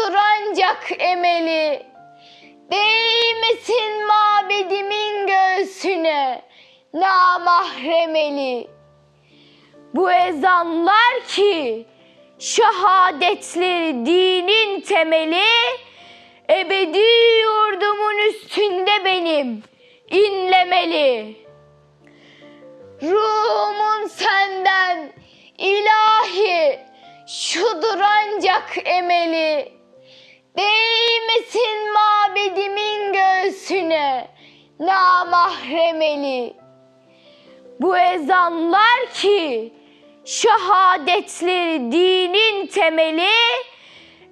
şudur ancak emeli. Değmesin mabedimin göğsüne namahremeli. Bu ezanlar ki şehadetleri dinin temeli ebedi yurdumun üstünde benim inlemeli. Ruhumun senden ilahi şudur ancak emeli. Değmesin mabedimin göğsüne namahremeli. Bu ezanlar ki şehadetleri dinin temeli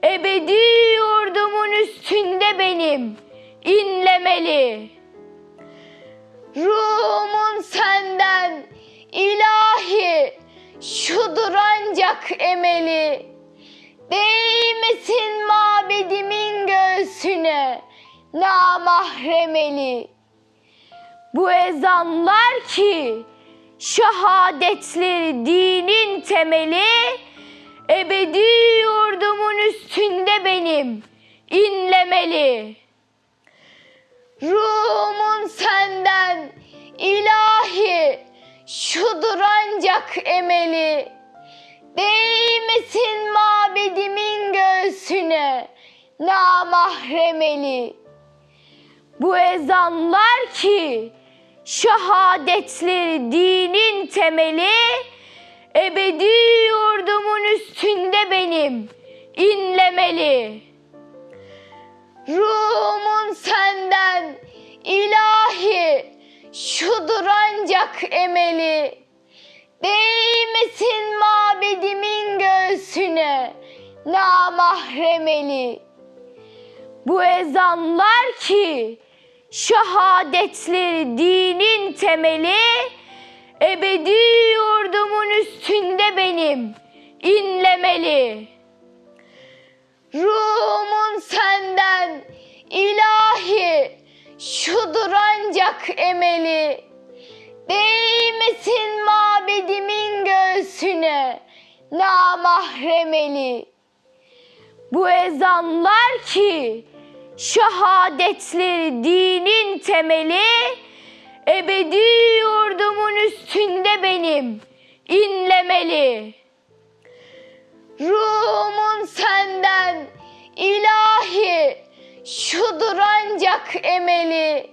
ebedi yurdumun üstünde benim inlemeli. Ruhumun senden ilahi şudur ancak emeli. Değmesin mabedimin göğsüne namahremeli. Bu ezanlar ki şehadetleri dinin temeli ebedi yurdumun üstünde benim inlemeli. Ruhumun senden ilahi şudur ancak emeli. Değmesin mabedimin göğsüne namahremeli. Bu ezanlar ki şehadetleri dinin temeli ebedi yurdumun üstünde benim inlemeli. Ruhumun senden ilahi şudur ancak emeli. Değmesin göğsüne namahremeli. Bu ezanlar ki şehadetleri dinin temeli ebedi yurdumun üstünde benim inlemeli. Ruhumun senden ilahi şudur ancak emeli. Değmesin mabedimin göğsüne namahremeli. Bu ezanlar ki şehadetleri dinin temeli ebedi yurdumun üstünde benim inlemeli. Ruhumun senden ilahi şudur ancak emeli.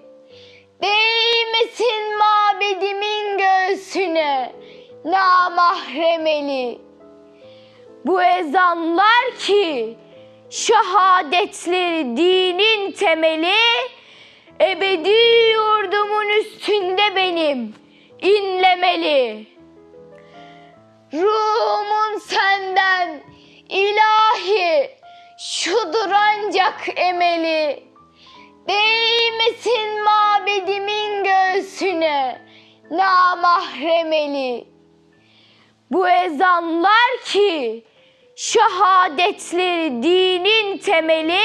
Değmesin mabedimin göğsüne namahremeli. Bu ezanlar ki şehadetleri dinin temeli ebedi yurdumun üstünde benim inlemeli. Ruhumun senden ilahi şudur ancak emeli. Değmesin mabedimin göğsüne namahremeli. Bu ezanlar ki şehadetleri dinin temeli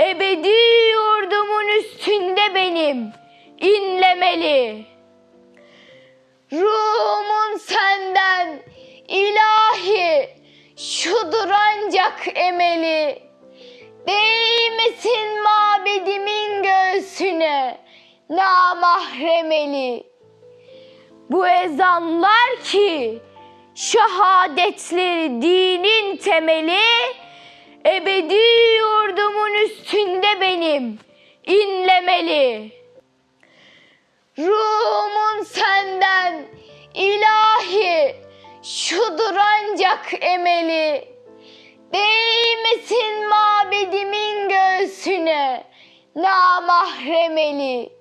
ebedi yurdumun üstünde benim inlemeli. Ruhumun senden ilahi şudur ancak emeli. Değmesin mabedimin göğsüne namahremeli. Bu ezanlar ki şehadetleri dinin temeli ebedi yurdumun üstünde benim inlemeli. Ruhumun senden ilahi şudur ancak emeli. Değmesin mabedimin göğsüne namahremeli.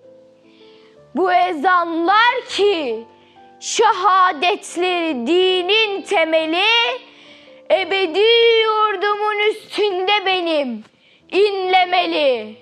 Bu ezanlar ki şehadetleri dinin temeli ebedi yurdumun üstünde benim inlemeli.